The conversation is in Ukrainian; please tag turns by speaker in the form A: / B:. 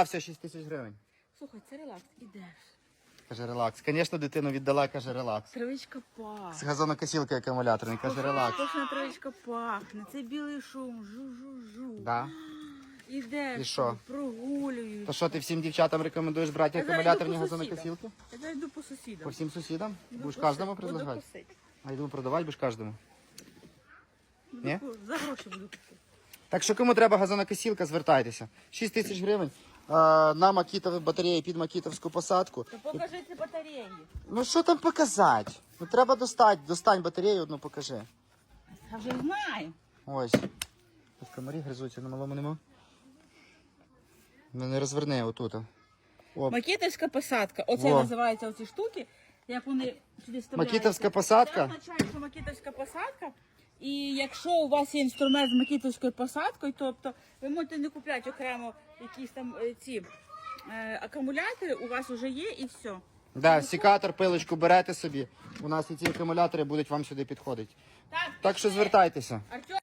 A: все 6 тисяч гривень.
B: Слухай, це релакс, ідеш.
A: Каже, релакс. Звісно, дитину віддала, каже, релакс.
B: Травичка
A: З
B: пахне.
A: газонокосілкою акумуляторний, каже, релакс.
B: Точно травичка пахне. Це білий шум. Жу-жу-жу.
A: Да.
B: Ідеш,
A: І що?
B: прогулюєш.
A: То що ти всім дівчатам рекомендуєш брати
B: Я зараз
A: акумуляторні
B: йду по
A: газонокосілки?
B: Я зараз йду по сусідам.
A: По всім сусідам? Будеш
B: Буду
A: кожному
B: буду
A: предлагати?
B: косити.
A: А йду продавати будеш кожному.
B: Буду
A: Ні?
B: ко- За гроші буду купити.
A: Так що кому треба газонокосілка, звертайтеся. 6 тисяч гривень на макітові батареї під макітовську посадку.
B: То покажи ці батареї.
A: Ну що там показати? Ну треба достати, достань батарею одну покажи.
B: Я вже знаю.
A: Ось. Тут комарі гризуться, на малому нема. Ну не розверни отут. О,
B: Макітовська посадка. Оце
A: Во.
B: називаються оці штуки. Як вони сюди вставляються.
A: Макітовська посадка?
B: Це означає, що макітовська посадка. І якщо у вас є інструмент з макітовською посадкою, тобто ви можете не купляти окремо якісь там е, ці е, акумулятори, у вас вже є і все.
A: Да, сікатор, пилочку берете собі. У нас і ці акумулятори будуть вам сюди підходити. Так, що звертайтеся.
B: Артем,